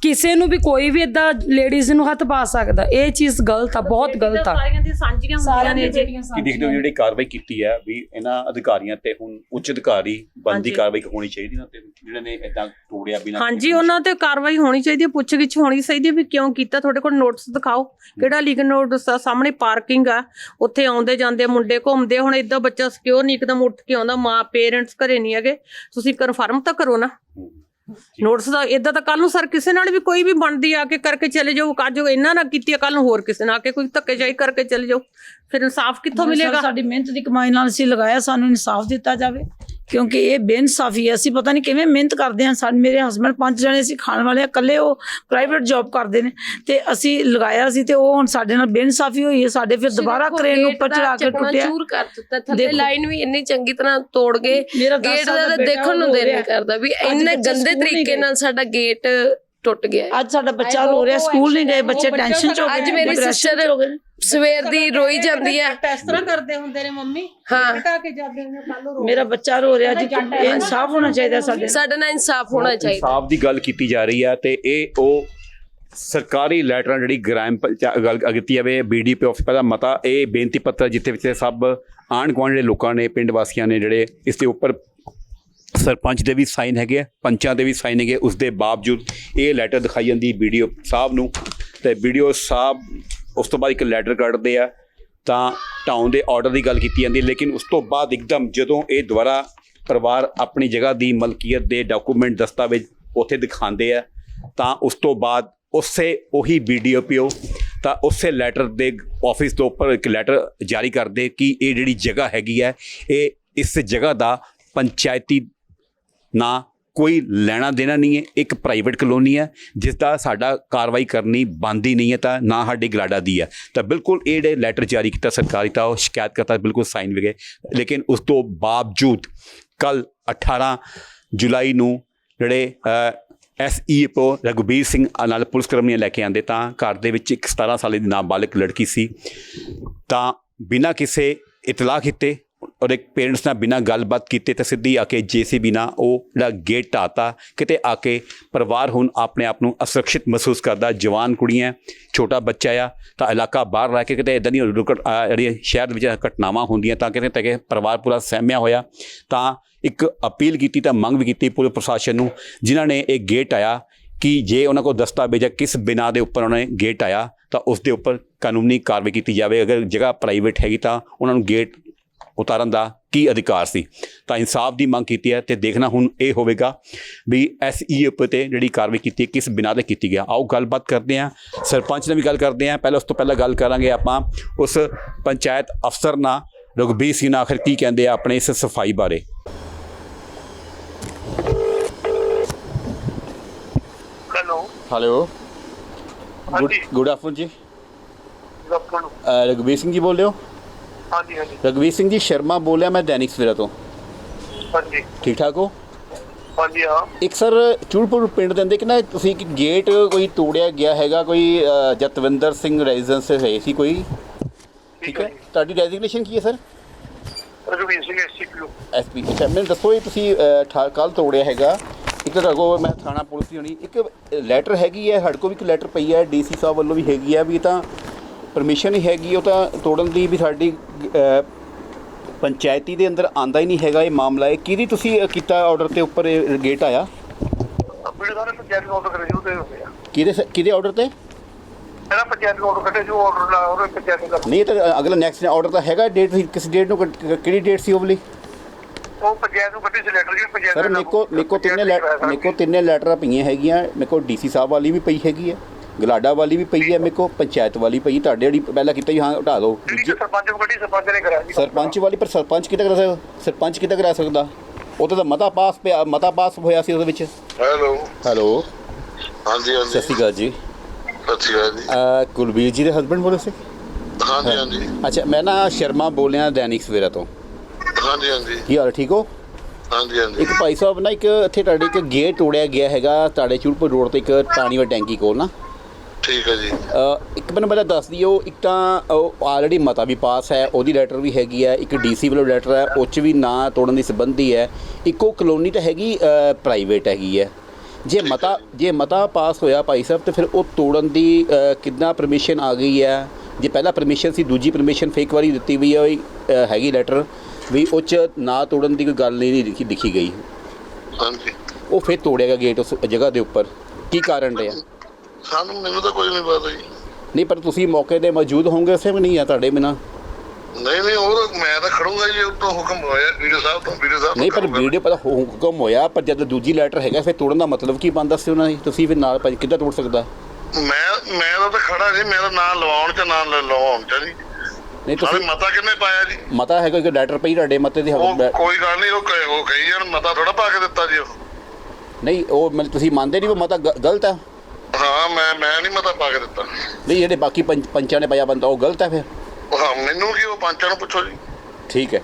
ਕਿਸੇ ਨੂੰ ਵੀ ਕੋਈ ਵੀ ਇਦਾਂ ਲੇਡੀਜ਼ ਨੂੰ ਹੱਥ ਪਾ ਸਕਦਾ। ਇਹ ਚੀਜ਼ ਗਲਤ ਆ ਬਹੁਤ ਗਲਤ ਆ। ਸਾਰੀਆਂ ਦੀ ਸਾਂਝੀਆਂ ਹੁੰਦੀਆਂ ਨੇ ਜੀ ਕੀ ਦੇਖਦੇ ਹੋ ਜਿਹੜੀ ਕਾਰਵਾਈ ਕੀਤੀ ਹੈ ਵੀ ਇਹਨਾਂ ਅਧਿਕਾਰੀਆਂ ਤੇ ਹੁਣ ਉੱਚ ਅਧਿਕਾਰੀ ਬੰਦੀ ਹਾਂਜੀ। ਕਾਰਵਾਈ ਹੋਣੀ ਚਾਹੀਦੀ ਨਾ ਤੇ ਜਿਹੜੇ ਨੇ ਇਦਾਂ ਤੋੜਿਆ ਬਿਨਾਂ ਹਾਂਜੀ ਉਹਨਾਂ ਤੇ ਕਾਰਵਾਈ ਹੋਣੀ ਚਾਹੀਦੀ ਹੈ ਪੁੱਛਗਿੱਛ ਹੋਣੀ ਚਾਹੀਦੀ ਹੈ ਵੀ ਕਿਉਂ ਕੀਤਾ ਤੁਹਾਡੇ ਕੋਲ ਨੋਟਿਸ ਦਿਖਾਓ। ਕਿਹੜਾ ਲੀਗਲ ਨੋਟਿਸ ਆ ਸਾਹਮਣੇ ਪਾਰਕਿੰਗ ਆ। ਉੱਥੇ ਆਉਂਦੇ ਜਾਂਦੇ ਮੁੰਡੇ ਘੁੰਮਦੇ ਹੁਣ ਇਦਾਂ ਬੱਚਾ ਸਿਕਿਉਰ ਨਹੀਂ ਇੱਕਦਮ ਉੱਠ ਕੇ ਆਉਂਦਾ। ਮਾਂ ਪੇਰੈਂਟਸ ਘਰੇ ਨਹੀਂ ਹੈਗੇ। ਤੁਸੀਂ ਕਨਫਰਮ ਤਾਂ ਕਰੋ ਨਾ। ਨੋਟਿਸ ਦਾ ਇਦਾਂ ਤਾਂ ਕੱਲ ਨੂੰ ਸਰ ਕਿਸੇ ਨਾਲ ਵੀ ਕੋਈ ਵੀ ਬਣਦੀ ਆ ਕੇ ਕਰਕੇ ਚਲੇ ਜਾਓ। ਅੱਜ ਇਹਨਾਂ ਨਾਲ ਕੀਤੀ ਕੱਲ ਨੂੰ ਹੋਰ ਕਿਸੇ ਨਾਲ ਆ ਕੇ ਕੋਈ ਧੱਕੇਸ਼ਾਹੀ ਕਰਕੇ ਚਲੇ ਜਾਓ। ਫਿਰ ਇਨਸਾਫ ਕਿੱਥੋਂ ਮਿਲੇਗਾ? ਸਾਡੀ ਮਿਹਨਤ ਦੀ ਕਮਾਈ ਨਾਲ ਅਸੀਂ ਲਗਾਇਆ ਸਾਨੂੰ ਇਨਸਾਫ ਦਿੱਤਾ ਜਾਵੇ। ਕਿਉਂਕਿ ਇਹ ਬੇਇਨਸਾਫੀ ਹੈ ਅਸੀਂ ਪਤਾ ਨਹੀਂ ਕਿਵੇਂ ਮਿਹਨਤ ਕਰਦੇ ਹਾਂ ਸਾਡੇ ਮੇਰੇ ਹਸਬੰਡ ਪੰਜ ਜਣੇ ਅਸੀਂ ਖਾਣ ਵਾਲੇ ਆ ਇਕੱਲੇ ਉਹ ਪ੍ਰਾਈਵੇਟ ਜੌਬ ਕਰਦੇ ਨੇ ਤੇ ਅਸੀਂ ਲਗਾਇਆ ਸੀ ਤੇ ਉਹ ਹੁਣ ਸਾਡੇ ਨਾਲ ਬੇਇਨਸਾਫੀ ਹੋਈ ਹੈ ਸਾਡੇ ਫਿਰ ਦੁਬਾਰਾ ਕਰੇਨ ਨੂੰ ਉੱਪਰ ਚੜਾ ਕੇ ਟੁੱਟਿਆ ਚੂਰ ਕਰ ਦਿੱਤਾ ਥੱਲੇ। ਲਾਈਨ ਵੀ ਇੰਨੀ ਚੰਗੀ ਤਰ੍ਹਾਂ ਤੋੜ ਗਏ ਗੇਟ ਦਾ ਦੇਖਣ ਨੂੰ ਦਿਲ। ਨਹੀਂ ਕਰਦਾ ਵੀ ਇੰਨੇ ਗੰਦੇ ਤਰੀਕੇ। ਨਾਲ ਸਾਡਾ ਗੇਟ ਟੁੱਟ ਗਿਆ ਹੈ। ਅੱਜ ਸਾਡਾ ਬੱਚਾ ਰੋ ਰਿਹਾ ਸਕੂਲ ਨਹੀਂ ਗਏ ਬੱਚੇ ਟੈਨਸ਼ਨ ਚ ਹੋ ਗਏ ਅੱਜ ਮੇਰੀ depression sister ਚ ਹੋ ਗਏ ਨੇ। ਸਵੇਰ ਦੀ ਰੋਈ ਜਾਂਦੀ ਹੈ ਇਸ ਤਰ੍ਹਾਂ ਕਰਦੇ ਹੁੰਦੇ ਨੇ ਮੰਮੀ ਹਾਂ। ਹਟਾ ਕੇ ਜਾਂਦੇ ਨੇ ਕੱਲ ਨੂੰ ਮੇਰਾ ਬੱਚਾ ਰੋ ਰਿਹਾ ਜੀ ਇਹ ਇਨਸਾਫ ਹੋਣਾ ਚਾਹੀਦਾ ਸਾਡੇ ਨਾਲ। ਸਾਡੇ ਨਾਲ ਇਨਸਾਫ ਹੋਣਾ ਚਾਹੀਦਾ ਇਨਸਾਫ ਦੀ ਗੱਲ ਕੀਤੀ ਜਾ ਰਹੀ ਹੈ ਤੇ ਇਹ ਉਹ ਸਰਕਾਰੀ ਲੈਟਰਾਂ ਜਿਹੜੀ ਗ੍ਰਾਮ ਪੰਚਾ- ਗੱਲ ਕੀਤੀ ਜਾਵੇ ਬੀਡੀਪੀ ਆਫਿਸ ਦਾ ਮਤਾ ਇਹ ਬੇਨਤੀ ਪੱਤਰ ਜਿੱਥੇ ਵਿੱਚ ਸਭ ਆਂਢ ਗੁਆਂਢ ਦੇ ਲੋਕਾਂ ਨੇ ਪਿੰਡ ਵਾਸੀਆਂ ਨੇ ਜਿਹੜੇ ਇਸ ਦੇ ਉੱਪਰ ਸਰਪੰਚ ਦੇ ਵੀ ਸਾਈਨ ਹੈਗੇ ਆ ਪੰਚਾਂ ਦੇ ਵੀ ਸਾਈਨ ਹੈਗੇ ਉਸ ਦੇ ਬਾਵਜੂਦ ਇਹ ਲੈਟਰ ਦਿਖਾਈ ਜਾਂਦੀ ਵੀਡੀਓ ਸਾਹਿਬ ਨੂੰ। ਤੇ ਵੀਡੀਓ ਸਾਹਿਬ ਉਸ ਤੋਂ ਬਾਅਦ ਇੱਕ ਲੈਟਰ ਕੱਢਦੇ ਆ ਤਾਂ ਟਾਊਨ ਦੇ ਆਰਡਰ ਦੀ ਗੱਲ ਕੀਤੀ ਜਾਂਦੀ ਹੈ, ਲੇਕਿਨ ਉਸ ਤੋਂ ਬਾਅਦ ਇੱਕਦਮ ਜਦੋਂ ਇਹ ਦੁਬਾਰਾ ਪਰਿਵਾਰ ਆਪਣੀ ਜਗ੍ਹਾ ਦੀ ਮਲਕੀਅਤ ਦੇ ਡਾਕੂਮੈਂਟ ਦਸਤਾਵੇਜ਼ ਉੱਥੇ ਦਿਖਾਉਂਦੇ ਆ ਤਾਂ ਉਸ ਤੋਂ ਬਾਅਦ ਉਸੇ ਉਹੀ ਵੀਡੀਓਪੀਓ ਤਾਂ ਉਸੇ ਲੈਟਰ ਦੇ ਆਫਿਸ ਤੋਂ ਉੱਪਰ ਇੱਕ ਲੈਟਰ ਜਾਰੀ ਕਰਦੇ ਕਿ ਇਹ ਜਿਹੜੀ ਜਗ੍ਹਾ ਹੈਗੀ ਹੈ ਇਹ ਇਸ ਜਗ੍ਹਾ ਦਾ ਪੰਚਾਇਤੀ ਨਾ ਕੋਈ ਲੈਣਾ ਦੇਣਾ ਨਹੀਂ ਹੈ, ਇੱਕ ਪ੍ਰਾਈਵੇਟ ਕਲੋਨੀ ਹੈ ਜਿਸ ਦਾ ਸਾਡਾ ਕਾਰਵਾਈ ਕਰਨੀ ਬੰਦੀ ਨਹੀਂ ਹੈ ਤਾਂ ਨਾ ਸਾਡੀ ਗਲਾਡਾ ਦੀ ਹੈ। ਤਾਂ ਬਿਲਕੁਲ ਇਹ ਜਿਹੜੇ ਲੈਟਰ ਜਾਰੀ ਕੀਤਾ, ਸਰਕਾਰੀ ਤਾਂ ਉਹ ਸ਼ਿਕਾਇਤ ਕਰਤਾ ਬਿਲਕੁਲ ਸਾਈਨ ਵੀ ਗਏ। ਲੇਕਿਨ ਉਸ ਤੋਂ ਬਾਵਜੂਦ ਕੱਲ 18 ਜੁਲਾਈ ਨੂੰ ਜਿਹੜੇ ਐਸਈਪੋ ਰਘੁਬੀਰ ਸਿੰਘ ਨਾਲ ਪੁਲਿਸ ਕਰਮੀਆਂ ਲੈ ਕੇ ਆਂਦੇ ਤਾਂ ਘਰ ਦੇ ਵਿੱਚ ਇੱਕ 17 ਸਾਲੇ ਦੀ ਨਾਬਾਲਗ ਲੜਕੀ ਸੀ। ਤਾਂ ਬਿਨਾਂ ਕਿਸੇ ਇਤਲਾਹ ਕੀਤੇ ਉਹਦੇ ਪੇਰੈਂਟਸ ਨਾਲ ਬਿਨਾਂ ਗੱਲਬਾਤ ਕੀਤੇ ਤਾਂ ਸਿੱਧੀ ਆ ਕੇ ਜੀਸੀਬੀ ਨਾਲ ਉਹ ਜਿਹੜਾ ਗੇਟ ਢਾਤਾ, ਕਿਤੇ ਆ ਕੇ ਪਰਿਵਾਰ ਹੁਣ ਆਪਣੇ ਆਪ ਨੂੰ ਅਸੁਰੱਖਿਅਤ ਮਹਿਸੂਸ ਕਰਦਾ। ਜਵਾਨ ਕੁੜੀਆਂ, ਛੋਟਾ ਬੱਚਾ ਆ, ਤਾਂ ਇਲਾਕਾ ਬਾਹਰ ਰਹਿ ਕੇ ਕਿਤੇ ਇਦਾਂ ਦੀਆਂ ਰੁਕਟ ਜਿਹੜੀਆਂ ਸ਼ਹਿਰ ਦੇ ਵਿੱਚ ਘਟਨਾਵਾਂ ਹੁੰਦੀਆਂ ਤਾਂ ਕਿਤੇ ਤੱਕ ਪਰਿਵਾਰ ਪੂਰਾ ਸਹਿਮਿਆ ਹੋਇਆ। ਤਾਂ ਇੱਕ ਅਪੀਲ ਕੀਤੀ ਤਾਂ ਮੰਗ ਵੀ ਕੀਤੀ ਪੁਲਿਸ ਪ੍ਰਸ਼ਾਸਨ ਨੂੰ, ਜਿਨ੍ਹਾਂ ਨੇ ਇਹ ਗੇਟ ਆਇਆ ਕਿ ਜੇ ਉਹਨਾਂ ਕੋਲ ਦਸਤਾਵੇਜ਼ ਕਿਸ ਬਿਨਾ ਦੇ ਉੱਪਰ ਉਹਨਾਂ ਨੇ ਗੇਟ ਆਇਆ, ਤਾਂ ਉਸ ਦੇ ਉੱਪਰ ਕਾਨੂੰਨੀ ਕਾਰਵਾਈ ਕੀਤੀ ਜਾਵੇ। ਅਗਰ ਜਗ੍ਹਾ ਪ੍ਰਾਈਵੇਟ ਹੈਗੀ ਤਾਂ ਉਹਨਾਂ ਨੂੰ ਗੇਟ ਉਤਾਰਨ ਦਾ ਕੀ ਅਧਿਕਾਰ ਸੀ? ਤਾਂ ਇਨਸਾਫ ਦੀ ਮੰਗ ਕੀਤੀ ਹੈ ਤੇ ਦੇਖਣਾ ਹੁਣ ਇਹ ਹੋਵੇਗਾ ਵੀ ਐਸਈਐਫ ਤੇ ਜਿਹੜੀ ਕਾਰਵਾਈ ਕੀਤੀ ਹੈ, ਕਿਸ ਬਿਨਾ ਤੇ ਕੀਤੀ ਗਿਆ। ਆਓ ਗੱਲਬਾਤ ਕਰਦੇ ਹਾਂ। ਸਰਪੰਚ ਨਾਲ ਵੀ ਗੱਲ ਕਰਦੇ ਹਾਂ। ਪਹਿਲਾਂ ਉਸ ਤੋਂ ਪਹਿਲਾਂ ਗੱਲ ਕਰਾਂਗੇ ਆਪਾਂ ਉਸ ਪੰਚਾਇਤ ਅਫਸਰ ਨਾਲ। ਰਘਬੀਰ ਸਿੰਘ ਨਾਲ ਆਖਰ ਕੀ ਕਹਿੰਦੇ ਆ ਆਪਣੇ ਇਸ ਸਫ਼ਾਈ ਬਾਰੇ? ਹੈਲੋ। ਹੈਲੋ। ਹਾਂਜੀ। ਗੁੱਡ ਆਫਟਰਨੂਨ ਜੀ। ਰਘਬੀਰ ਸਿੰਘ ਜੀ ਬੋਲ ਰਹੇ ਹੋ? ਹਾਂਜੀ ਹਾਂਜੀ। ਰਘਬੀਰ ਸਿੰਘ ਜੀ ਸ਼ਰਮਾ ਬੋਲਿਆ ਮੈਂ ਦੈਨਿਕ ਸਵੇਰਾ ਤੋਂ। ਹਾਂਜੀ। ਠੀਕ ਠਾਕ ਹੋ? ਹਾਂਜੀ ਹਾਂ। ਇੱਕ ਸਰ ਚੂੜਪੁਰ ਪਿੰਡ ਦੇ ਅੰਦਰ ਕਿ ਨਾ ਤੁਸੀਂ ਇੱਕ ਗੇਟ ਕੋਈ ਤੋੜਿਆ ਗਿਆ ਹੈਗਾ ਕੋਈ ਅ, ਜਤਵਿੰਦਰ ਸਿੰਘ ਰੈਜ਼ੀਡੈਂਸ ਹੈ ਸੀ ਕੋਈ? ਠੀਕ ਹੈ ਤੁਹਾਡੀ ਰੈਜ਼ਿਗਨੇਸ਼ਨ ਕੀ ਹੈ ਸਰ? ਰਘਵੀਰ ਸਿੰਘ ਐਸਸੀਪੀਓ ਐਸਪੀ ਅੱਛਾ ਮੈਨੂੰ ਦੱਸੋ ਇਹ ਤੁਸੀਂ ਕੱਲ ਤੋੜਿਆ ਹੈਗਾ। ਇੱਕ ਤਾਂ ਰਗੋ ਮੈਂ ਥਾਣਾ ਪੁਲਿਸ ਦੀ ਹੋਣੀ। ਇੱਕ ਲੈਟਰ ਹੈਗੀ ਹੈ ਸਾਡੇ ਕੋਲ ਵੀ ਇੱਕ ਲੈਟਰ ਪਈ ਹੈ ਡੀਸੀ ਸਾਹਿਬ ਵੱਲੋਂ ਵੀ ਹੈਗੀ ਹੈ ਵੀ ਇਹ ਤਾਂ ਪਰਮਿਸ਼ਨ ਹੀ ਹੈਗੀ ਉਹ ਤਾਂ ਤੋੜਨ ਦੀ ਵੀ ਸਾਡੀ ਪੰਚਾਇਤੀ ਦੇ ਅੰਦਰ ਆਂਦਾ ਹੀ ਨਹੀਂ ਹੈਗਾ ਇਹ ਮਾਮਲਾ। ਇਹ ਕਿਹਦੀ ਤੁਸੀਂ ਕੀਤਾ ਆਰਡਰ ਤੇ ਉੱਪਰ ਇਹ ਗੇਟ ਆਇਆ? ਆਪਣੇ ਸਾਰੇ ਪੰਚਾਇਤ ਨੂੰ ਆਰਡਰ ਕਰੇ ਜੋ ਤੇ ਹੁੰਦੇ ਆ ਕਿਹਦੇ ਕਿਹਦੇ ਆਰਡਰ ਤੇ? ਇਹਦਾ ਪੰਚਾਇਤ ਨੂੰ ਆਰਡਰ ਕੱਢੇ ਜੋ ਆਰਡਰ ਲਾ ਉਹ ਪੰਚਾਇਤ ਕਰ ਨਹੀਂ ਤਾਂ ਅਗਲਾ ਨੈਕਸਟ ਆਰਡਰ ਤਾਂ ਹੈਗਾ ਡੇਟ ਕਿਸ ਡੇਟ ਨੂੰ ਕੱਟ- ਕਿਹੜੀ ਡੇਟ ਸੀ ਉਹ ਵਾਲੀ? ਉਹ ਪੰਚਾਇਤ ਨੂੰ ਕੱਢੀ ਸੀ ਲੈਟਰ ਜੀ ਪੰਚਾਇਤ ਸਰ ਨੇ ਮੇਰੇ ਕੋ ਮੇਰੇ ਕੋ ਤਿੰਨੇ ਲੈਟਰ ਮੇਰੇ ਕੋ ਤਿੰਨੇ ਲੈਟਰਾਂ ਪਈਆਂ ਹੈਗੀਆਂ ਮੇਰੇ ਕੋ ਡੀਸੀ ਸਾਹਿਬ ਵਾਲੀ ਵੀ ਪਈ ਹੈਗੀ ਹੈ ਗਲਾਡਾ ਵਾਲੀ ਵੀ ਪਈ ਹੈ ਮੇਰੇ ਕੋ ਪੰਚਾਇਤ ਵਾਲੀ ਪਈ ਤੁਹਾਡੇ ਜਿਹੜੀ ਪਹਿਲਾਂ ਕੀਤਾ ਜੀ ਹਾਂ ਹਟਾ ਦਿਓ। ਜਿਹੜੀ ਕਿ ਸਰਪੰਚ ਨੂੰ ਕੱਢੀ ਸਰਪੰਚ ਨੇ ਕਰਾਇਆ ਜੀ ਸਰਪੰਚ ਵਾਲੀ ਪਰ ਸਰਪੰਚ ਕਿੱਦਾਂ ਕਰਾ ਸਕਦਾ? ਸਰਪੰਚ ਕਿੱਦਾਂ ਕਰਾ ਸਕਦਾ? ਉਹ ਤਾਂ ਮਤਾ ਪਾਸ ਪਿਆ ਮਤਾ ਪਾਸ ਹੋਇਆ ਸੀ ਉਹਦੇ ਵਿੱਚ। ਹੈਲੋ। ਹੈਲੋ। ਹਾਂਜੀ ਹਾਂਜੀ। ਸਤਿ ਸ਼੍ਰੀ ਅਕਾਲ ਜੀ। ਸਤਿ ਸ਼੍ਰੀ ਅਕਾਲ ਜੀ। ਅਹ ਕੁਲਬੀਰ ਜੀ ਦੇ ਹਸਬੰਡ ਬੋਲੇ ਸੀ? ਹਾਂਜੀ ਹਾਂਜੀ। ਅੱਛਾ ਮੈਂ ਨਾ ਸ਼ਰਮਾ ਬੋਲਿਆ ਦੈਨਿਕ ਸਵੇਰਾ ਤੋਂ। ਹਾਂਜੀ ਹਾਂਜੀ। ਕੀ ਹਾਲ ਠੀਕ ਹੋ? ਹਾਂਜੀ ਹਾਂਜੀ। ਇੱਕ ਭਾਈ ਸਾਹਿਬ ਨਾ ਇੱਕ ਇੱਥੇ ਤੁਹਾਡੇ ਇੱਕ ਗੇਟ ਤੋੜਿਆ ਗਿਆ ਹੈਗਾ ਤੁਹਾਡੇ ਚੂੜਪੁਰ ਰੋਡ ਤੇ ਇੱਕ ਪਾਣੀ ਵਾਲੀ ਟੈਂਕੀ ਕੋਲ ਨਾ। ਠੀਕ ਹੈ ਜੀ। ਅ, ਇੱਕ ਮੈਨੂੰ ਪਹਿਲਾਂ ਦੱਸ ਦਿਓ ਇੱਕ ਤਾਂ ਆਲਰੇਡੀ ਮਤਾ ਵੀ ਪਾਸ ਹੈ ਉਹਦੀ ਲੈਟਰ ਵੀ ਹੈਗੀ ਹੈ ਇੱਕ ਡੀਸੀ ਵੱਲੋਂ ਲੈਟਰ ਹੈ ਉਹ 'ਚ ਵੀ ਨਾ ਤੋੜਨ ਦੀ ਸੰਬੰਧੀ ਹੈ ਇੱਕੋ ਕਲੋਨੀ ਤਾਂ ਹੈਗੀ ਪ੍ਰਾਈਵੇਟ ਹੈਗੀ ਹੈ। ਜੇ ਮਤਾ ਜੇ। ਮਤਾ ਪਾਸ ਹੋਇਆ ਭਾਈ ਸਾਹਿਬ ਤੇ ਫਿਰ ਉਹ ਤੋੜਨ ਦੀ ਅ, ਕਿੱਦਾਂ ਪਰਮਿਸ਼ਨ ਆ ਗਈ ਹੈ? ਜੇ ਪਹਿਲਾਂ ਪਰਮਿਸ਼ਨ ਸੀ ਦੂਜੀ ਪਰਮਿਸ਼ਨ ਫੇਕ ਵਾਰੀ ਦਿੱਤੀ ਵੀ ਹੈ ਅ, ਹੈਗੀ ਲੈਟਰ ਵੀ ਉਹ 'ਚ ਨਾ ਤੋੜਨ ਦੀ ਕੋਈ ਗੱਲ ਨਹੀਂ ਲਿਖੀ ਲਿਖੀ ਗਈ। ਹਾਂਜੀ। ਉਹ ਫਿਰ ਤੋੜਿਆ ਗਿਆ ਗੇਟ ਉਸ ਜਗ੍ਹਾ ਦੇ ਉੱਪਰ। ਕੀ ਕਾਰਨ ਰਿਹਾ? ਸਾਨੂੰ ਮੈਨੂੰ ਤਾਂ ਕੋਈ ਨਹੀਂ ਪਤਾ ਜੀ। ਨਹੀਂ ਪਰ ਤੁਸੀਂ ਮੌਕੇ ਤੇ ਮੌਜੂਦ ਹੋਵੋਗੇ ਉਸੇ ਵੀ ਨਹੀਂ ਆ ਤੁਹਾਡੇ ਬਿਨਾਂ? ਨਹੀਂ ਨਹੀਂ ਉਹ ਤਾਂ ਮੈਂ ਤਾਂ ਖੜੂੰਗਾ ਜੀ ਉੱਤੋਂ ਹੁਕਮ ਹੋਇਆ ਵੀਡੀਓ ਸਾਹਿਬ ਤੋਂ ਵੀਡੀਓ ਸਾਹਿਬ ਤੋਂ ਨਹੀਂ ਪਰ ਕਰੂੰਗਾ। ਵੀਡੀਓ ਪਤਾ ਹੁ- ਹੁਕਮ ਹੋਇਆ ਪਰ ਜਦ ਦੂਜੀ ਲੈਟਰ ਹੈਗਾ ਫਿਰ ਤੋੜਨ ਦਾ ਮਤਲਬ ਕੀ ਬਣਦਾ ਸੀ ਉਹਨਾਂ ਦੀ? ਤੁਸੀਂ ਫਿਰ ਨਾਲ ਭਾਜੀ ਕਿੱਦਾਂ ਤੋੜ ਸਕਦਾ? ਮੈਂ ਮੈਂ ਤਾਂ ਖੜਾ ਜੀ ਮੇਰਾ ਨਾਂ ਲਵਾਉਣ ਚ ਨਾਂ ਲ- ਲਵਾਉਣ ਚ ਜੀ। ਨਹੀਂ ਤੁਸੀਂ ਮਤਾ ਕਿੰਨੇ ਪਾਇਆ ਜੀ? ਮਤਾ ਹੈਗਾ ਕਿ ਲੈਟਰ ਪਈ ਤੁਹਾਡੇ ਮਤੇ ਦੇ ਉਹ ਹੱਕ ਕੋਈ ਗੱਲ ਨਹੀਂ ਉਹ ਕਹੇ ਉਹ ਕਹੀ ਜਾਣ ਮਤਾ ਥੋੜਾ ਪਾ ਕੇ ਦਿੱਤਾ ਜੀ ਉਹ। ਨਹੀਂ ਉਹ ਮਤਲਬ ਤੁਸੀਂ ਮੰਨਦੇ ਨਹੀਂ ਉਹ ਮਤਾ ਗ- ਗਲਤ ਹੈ ਹਾਂ ਮੈਂ ਮੈਂ ਨਹੀਂ ਮਤਾ ਪਾ ਕੇ ਦਿੱਤਾ। ਨਹੀਂ ਜਿਹੜੇ ਬਾਕੀ ਪੰਚ- ਪੰਚਾਂ ਨੇ ਪਾਇਆ ਬੰਦਾ ਉਹ ਗਲਤ ਹੈ ਫਿਰ? ਹਾਂ ਮੈਨੂੰ ਕੀ ਉਹ ਪੰਚਾਂ ਨੂੰ ਪੁੱਛੋ ਜੀ। ਠੀਕ ਹੈ।